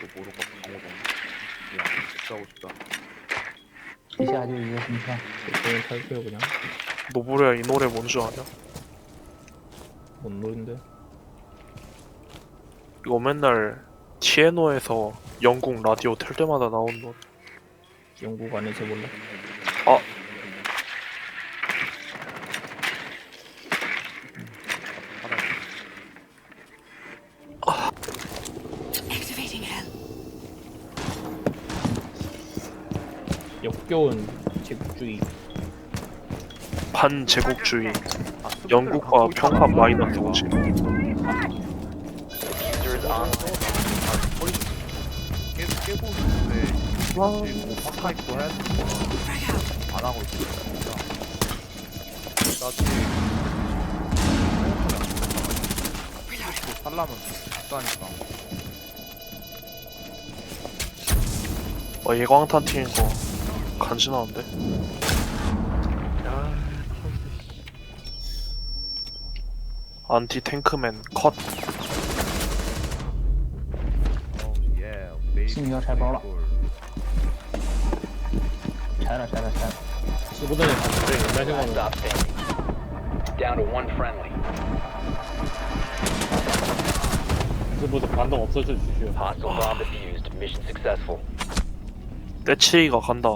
또 모르고 방어동. 야, 진짜 하고 싶다. 이제 아주 이거 괜찮아. 그걸 살펴 그냥. 노브레야 이 노래 뭔 줄 아냐? 뭔 노인데? 이거 맨날 티에노에서 영국 라디오 틀 때마다 나온 노. 영국 안에서 몰라. 아, 역겨운 제국주의 반제국주의 아, 영국과 갖고 있다는 평판 거 마이너스 아닌가? 50 깨- 깨고 있는데 지금 뭐 파타이도 해야 Frag out. 하고 있으니까 나중에 Reloading. 또 살라면 비싸니까 어 예광탄 튀는 거 간지나는데? 야, 안티 탱크맨 컷. 신이가 잘 봐라. 잘라 잘라 잘. 수고들 잘 생각나. Down to one friendly. 수고들 반동 없어져 주시오. Hostile bomb defused. Mission successful. 떼치기가 간다.